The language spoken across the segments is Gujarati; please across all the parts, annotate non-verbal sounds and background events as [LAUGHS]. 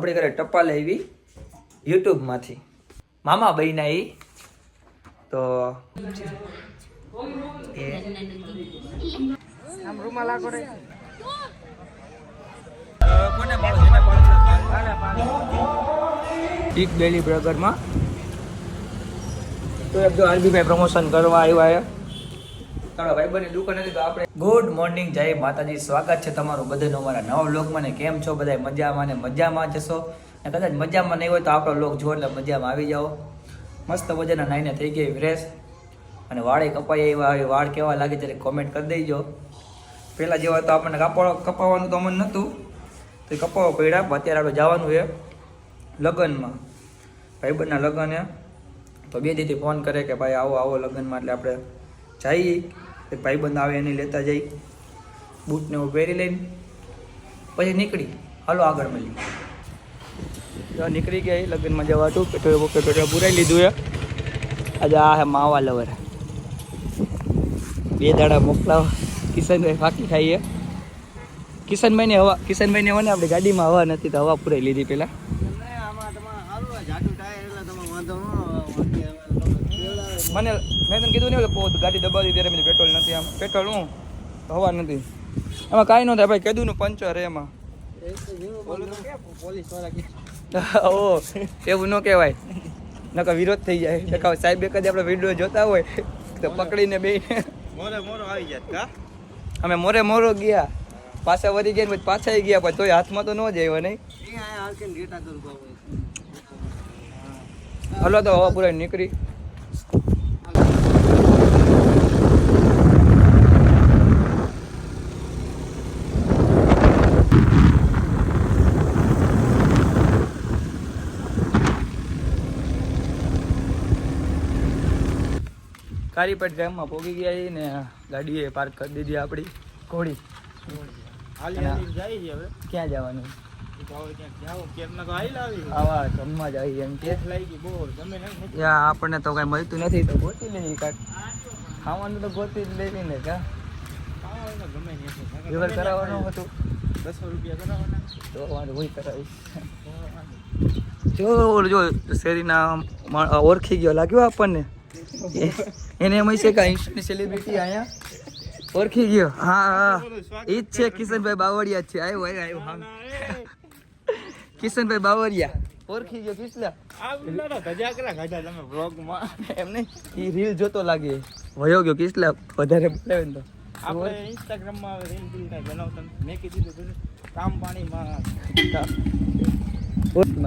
આપણે ઘરે ટપાલ આવી યુટ્યુબમાંથી. મામા બહેના એ તો બિગ બેલી બ્રગરમાં તો એક તો આરબીભાઈ પ્રમોશન કરવા આવ્યા છે ભાઈ ભાઈબંધની દુકાન હતી તો આપણે ગુડ મોર્નિંગ જય માતાજી. સ્વાગત છે તમારું બધાનું અમારા નવા વ્લોગમાં ને કેમ છો બધા મજામાં ને મજામાં જશો અને કદાચ મજામાં નહીં હોય તો આપણો લોક જો એટલે મજામાં આવી જાઓ. મસ્ત મજાના નાઈને થઈ ગઈ ફ્રેશ અને વાળે કપાઈ આવી વાળ કેવા લાગે ત્યારે કોમેન્ટ કરી દેજો. પહેલાં જેવા તો આપણને કાપવા કપાવવાનું તો અમને નહોતું તો એ કપાવવા પડ્યા, પણ અત્યારે આપણે જવાનું છે લગ્નમાં. ભાઈબંધના લગ્ન તો બે દીદી ફોન કરે કે ભાઈ આવો આવો લગ્નમાં, એટલે આપણે જઈએ એક ભાઈબંધ આવે એને લેતા જઈ બૂટને હું પહેરી લઈને. પછી નીકળી. હાલો આગળ મળી નીકળી ગયા લગ્નમાં જવાતું પેટ્રોલ પેટ્રોલ પુરાઈ લીધું એ. આજે આ હે માવા લવર. બે દાડા મોકલાવ. કિશનભાઈ ફાકી ખાઈએ. કિશનભાઈને હવા કિશનભાઈને હવા ને આપણી ગાડીમાં હવા નથી, તો હવા પુરાઈ લીધી પહેલાં આમાં તમારે હાલવા જાડું ટાયર એટલે તમે વાંધો ન આવે. મને મેં તને કીધું નહીં પોત ગાડી દબાવી ત્યારે મેં પેટ્રોલ નથી આમ. પેટ્રોલ હું? હવા નથી. એમાં કાંઈ ન થાય ભાઈ કીધું પંચર એમાં. [LAUGHS] ઓ એવું ન કહેવાય. નકર વિરોધ થઈ જાય. નકર સાહેબ એક જ આપણે વીડિયો જોતા હોય તો પકડીને બે. મોરે મોરો આવી જાય કા? અમે મોરે મોરો ગયા. પાછા વળી ગયા ને પછી પાછા ગયા પણ તોય હાથમાં તો ન જ આવ્યો નહીં. હલો તો હવા પૂરા નીકળી. કારીપેટ ગામમાં પોગી ગયા છીએ ને ગાડીએ પાર્ક કરી દીધી આપણી ઘોડી. ક્યાં જવાનું? આપણને તો કઈ મળતું નથી તો ગોતી લઈએ કાંઈક. ખાવાનું તો ગોતી જ લેવી ને કા? ખાવાનું ગમે વ્યવહાર કરાવવાનું હતું. બસો રૂપિયા કરાવવાના. તો વાંધો હોય કરાવીશ. જો જો શેરીના ઓળખી ગયો. લાગ્યો આપણને? [LAUGHS] એને એમ છે કે ઇન્સ્ટની સેલિબ્રિટી અહીંયા ઓળખી ગયો. હા હા. એ જ છે કિશનભાઈ બાવળિયા છે. આવ્યો આવ્યો આવ્યો હા. [LAUGHS] કિશનભાઈ બાવળિયા. ઓળખી ગયો કિસલા રીલ જોતો લાગે. વયો ગયો કિસલા વધારે બોલાવે ને તો. આપણે ઇન્સ્ટાગ્રામમાં રીલ કાંઈ બનાવતા મેં કીધું કામ પાણીમાં.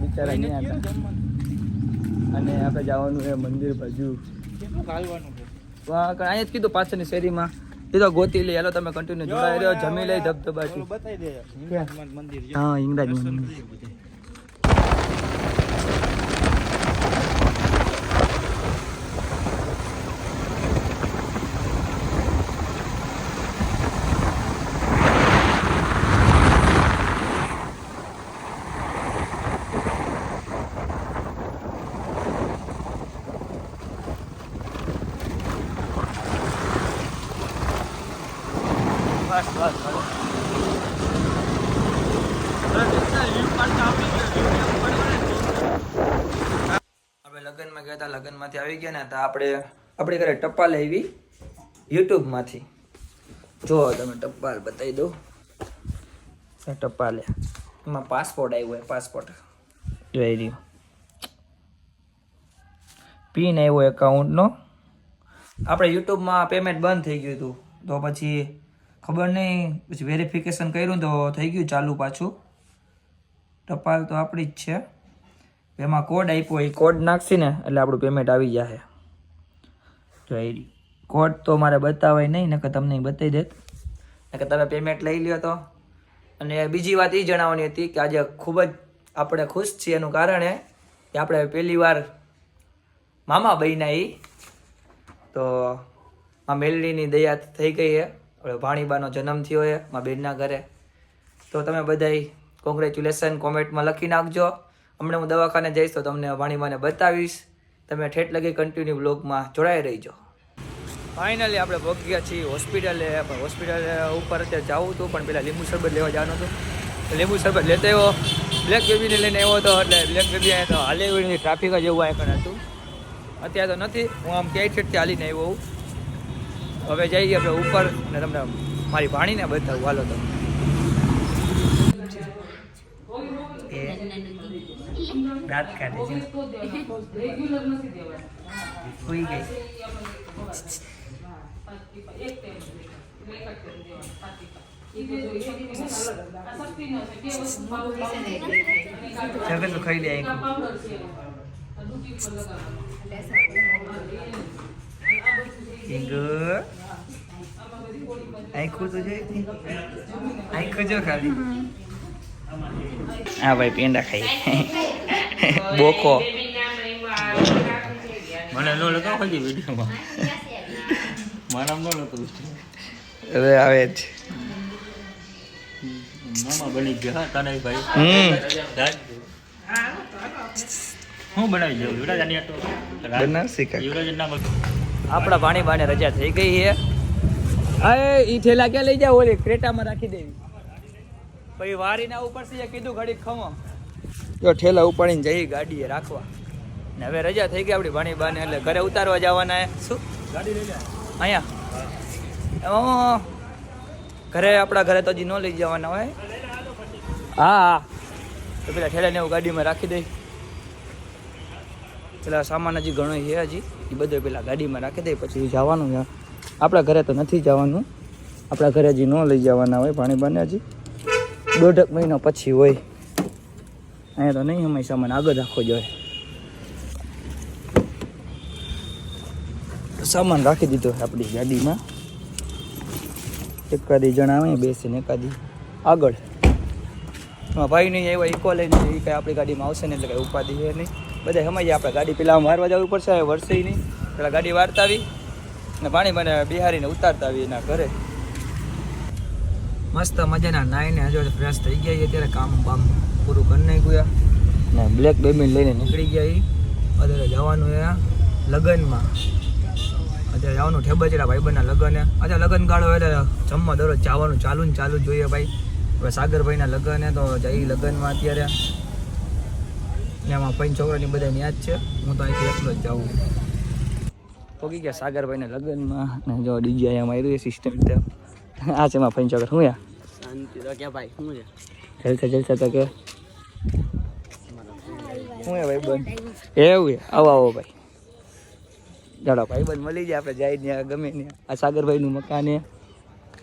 બિચારા નહીં હતા. જમવાનું. અને આપણે જવાનું છે મંદિર બાજુ. અહીંયા જ કીધું પાછળની શેરીમાં. એ તો ગોતી લઈ હેલો તમે કન્ટિન્યુ જોડાઈ રહ્યો જમી લઈ ધબધબાથી હા ઇંગરાજ મંદિર કરીએ બધે. બસ બસ બસ આપણે લગ્નમાં ગયા હતા લગ્નમાંથી આવી ગયા ને તો આપણે આપણે ઘરે ટપાલ આવી યુટ્યુબમાંથી. જો તમે ટપાલ બતાવી દો ટપાલે. એમાં પાસપોર્ટ આવ્યો હોય પાસપોર્ટ જોઈ રહ્યું પિન આવ્યો એકાઉન્ટનો આપણે યુટ્યુબમાં પેમેન્ટ બંધ થઈ ગયું હતું. તો પછી ખબર નહીં, પછી વેરિફિકેશન કર્યું તો થઈ ગયું ચાલુ પાછું. ટપાલ તો આપણી જ છે. એમાં કોડ આપ્યો એ કોડ નાખશી ને એટલે આપણું પેમેન્ટ આવી જશે જો એ કોડ તો મારે બતાવાય નહીં, નકર તમને બતાવી દેત. નકર તમે પેમેન્ટ લઈ લ્યો તો. અને બીજી વાત એ જણાવવાની હતી કે આજે ખૂબ જ આપણે ખુશ છીએ એનું કારણ એ કે આપણે પહેલી વાર મામા બહીના એ તો આ મેલડીની દયા થઈ ગઈ છે હવે ભાણીબાનો જન્મ થયો છે મારા બેનના ઘરે. તો તમે બધાય કોંગ્રેચ્યુલેશન કોમેન્ટમાં લખી નાખજો. હમણાં હું દવાખાને જઈશ તો તમને ભાણીબાને બતાવીશ. તમે ઠેઠ લગી કન્ટિન્યુ બ્લોગમાં જોડાઈ રહીજો. ફાઇનલી આપણે પહોંચી ગયા છીએ હોસ્પિટલે પણ હોસ્પિટલ ઉપર અત્યારે જવું હતું પણ પેલા લીંબુ શરબત લેવા જવાનું હતું. લીંબુ શરબત લેતા આવ્યો. બ્લેક બેબીને લઈને આવ્યો હતો, એટલે બ્લેક બેબી આવ્યા તો હાલે એવી ટ્રાફિક જ એવું અહીંયા હતું. અત્યારે તો નથી. હું આમ ક્યાંય ઠેઠથી હાલીને આવ્યો હોઉં. હવે જઈએ આપણે ઉપર, ને તમને મારી ભાણીને બતાવું. હાલો તો. દાંત કાઢે છે. સુઈ ગઈ. જગત ખાઈ લે ઈગો આંખું તો જોઈ. આંખું જો ખાલી. હા ભાઈ પેંડા ખાઈ. બોકો. મને નો લગાવ હજી વિડીયોમાં. મારા નો લગાવ. હવે આવે જ. મામા બની ગયા હા તને ભાઈ. હમ. હું બનાવી દઉં? યુવરાજ આની આટો. બનાવશી કાંઈક. યુવરાજ ના આપણા ભાણી ભાણે રજા થઈ ગઈ છે. અરે ઈ થેલા ક્યાં લઈ જાવ ઓલી ક્રેટામાં રાખી દેવી. પછી વારી ના ઉપરથી કીધું ઘડી ખમો. જો ઠેલા ઉપાડીને જઈ ગાડીએ રાખવા. ને હવે રજા થઈ ગઈ આપણી ભાણી બાને એટલે ઘરે ઉતારવા જવાના. શું? ગાડી લઈ અહીંયા. ઘરે આપણા ઘરે તો હજી ન લઈ જવાના હોય. હા હા. તો પેલા ઠેલાને એવું ગાડીમાં રાખી દઈ પેલા સામાન હજી ઘણો છે હજી. એ બધો પેલા ગાડીમાં રાખી દઈ પછી જવાનું છે. આપણા ઘરે તો નથી જવાનું. આપણા ઘરે હજી ન લઈ જવાના હોય પાણી બાને હજી. દોઢક મહિનો પછી હોય. અહીંયા તો નહીં સમય સામાન, આગળ રાખવો જોઈએ સામાન રાખી દીધો આપણી ગાડીમાં. એકાદી જણા આવે બેસીને એકાદી આગળ. ભાઈ નહીં આવ્યા ઇકો લઈને એ કાંઈ આપણી ગાડીમાં આવશે ને એટલે કાંઈ ઉપાધિ છે નહીં. બધા સમજીએ આપણે ગાડી પેલા મારવા જવું પડશે વરસે નહીં. પેલા ગાડી વારતા આવી ને પાણી મને બિહારીને ઉતારતા આવી એના ઘરે. મસ્ત મજાના નાઈને હજુ ફ્રેશ થઈ ગયા છે અત્યારે કામ બામ પૂરું કરી નાખ્યું ને બ્લેક બેબી લઈને નીકળી ગયા એ અત્યારે જવાનું એ લગ્નમાં. અત્યારે જવાનું ઠેબચડા ભાઈબંધના લગ્ન અત્યારે લગ્ન ગાળો એટલે જમવા દરરોજ જવાનું ચાલુ ને ચાલુ જ જોઈએ ભાઈ. હવે સાગરભાઈના લગ્ન તો જઈ લગ્નમાં અત્યારે. એમાં પૈન છોકરાની બધા યાદ છે. હું તો અહીંથી એકલો જ જાઉં. પોગી ગયા સાગરભાઈના લગ્નમાં. ને જો ડીજે અહીંયા માર્યું સિસ્ટમ આ છે એમાં પૈન છોકરા. શું યા? શાંતિ તો ક્યાં ભાઈ શું છે જલસા જલસા તો કે શું હે ભાઈ બંધ એવું છે આવો આવો ભાઈ ચાલો ભાઈ બંધ મળી જાય આપણે જાય ત્યાં ગમે ત્યાં આ સાગરભાઈનું મકાન છે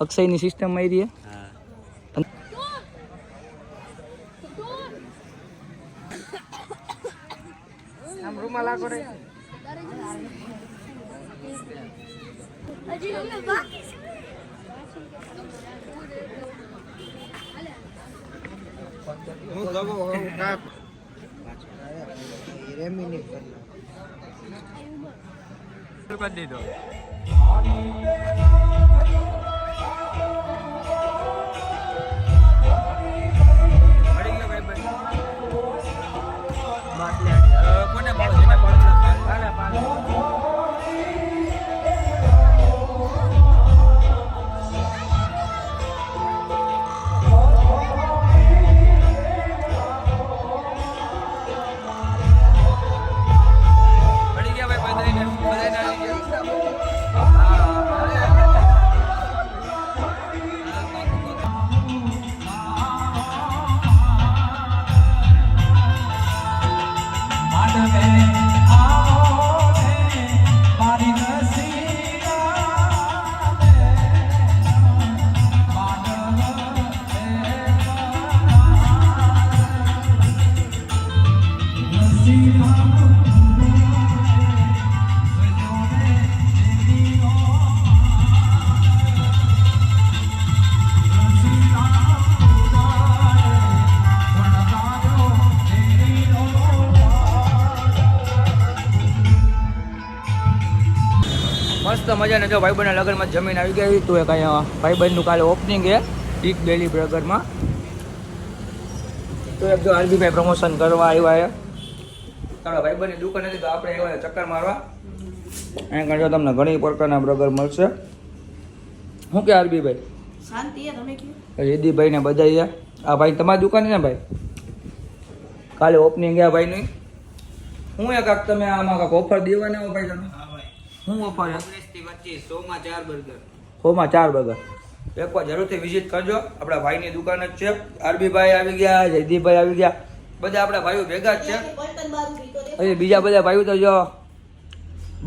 અક્ષયની સિસ્ટમ મારી છે હા હું ગમો હું કાપ રેમિની કરી દીધો મજાને? જો ભાઈબંધના લગ્નમાં જમીન આવી ગઈ તો એ કાંઈ ભાઈબંધનું કાલે ઓપનિંગ છે બિગ બેલી બ્રગરમાં તો એક જો આરબીભાઈ પ્રમોશન કરવા આવ્યા છે તારા ભાઈબંધની દુકાન હતી તો આપણે એવા ચક્કર મારવા. અહીંયા આગળ જો તમને ઘણી પ્રકારના બ્રગર મળશે. શું કે આરબીભાઈ શાંતિ તમે કયો રીદીભાઈ ને બધા આ ભાઈ તમારી દુકાન છે ને ભાઈ? કાલે ઓપનિંગ ગયા ભાઈની. હું એ કાક તમે આમાં કાંક ઓફર દેવાના હો ભાઈ તમે? હું ઓફર સોમાં ચાર બર્ગર. સોમાં ચાર બર્ગર. એકવાર જરૂરથી વિઝિટ કરજો. આપણા ભાઈની દુકાન જ છે. આરબીભાઈ આવી ગયા જયદીપભાઈ આવી ગયા. બધા આપણા ભાઈઓ ભેગા જ છે. અરે બીજા બધા ભાઈઓ તો જો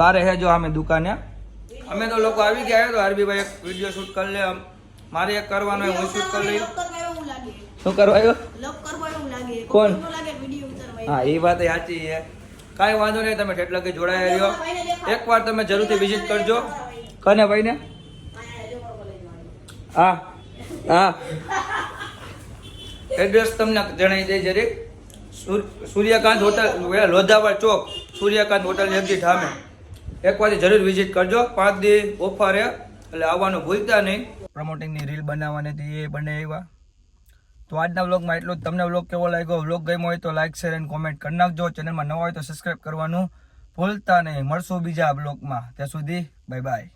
બારે હે જો અમે દુકાને. અમે તો લોકો આવી ગયા તો આરબી એક વીડિયો શૂટ કરી લે. મારે એક કરવાનો હોય હું શૂટ કરી લઈ. શું કરવા આવ્યો? કોણ? હા એ વાત સાચી છે. કાંઈ વાંધો નહીં તમે ઠેઠ લગી જોડાયા રહ્યો. એકવાર તમે જરૂરથી વિઝિટ કરજો. કને ભાઈને? હા હા. એડ્રેસ તમને જણાવી દે જરીક. સૂર- Suryakant hotel Lodhavad chowk Suryakant hotel exit સામે. એકવાર જરૂર વિઝિટ કરજો. પાંચ દી ઓફર એટલે આવવાનું ભૂલતા નહીં. પ્રમોટિંગની રીલ બનાવવાની હતી એ બને એવા તો આજના વ્લોગમાં એટલું જ. તમને વ્લોગ કેવો લાગ્યો? વ્લોગ ગમ્યો હોય તો લાઇક શેર એન્ડ કોમેન્ટ કરી નાખજો. ચેનલમાં નવા હોય તો સબસ્ક્રાઈબ કરવાનું ભૂલતા નહીં. મળશું બીજા બ્લોગમાં ત્યાં સુધી બાય બાય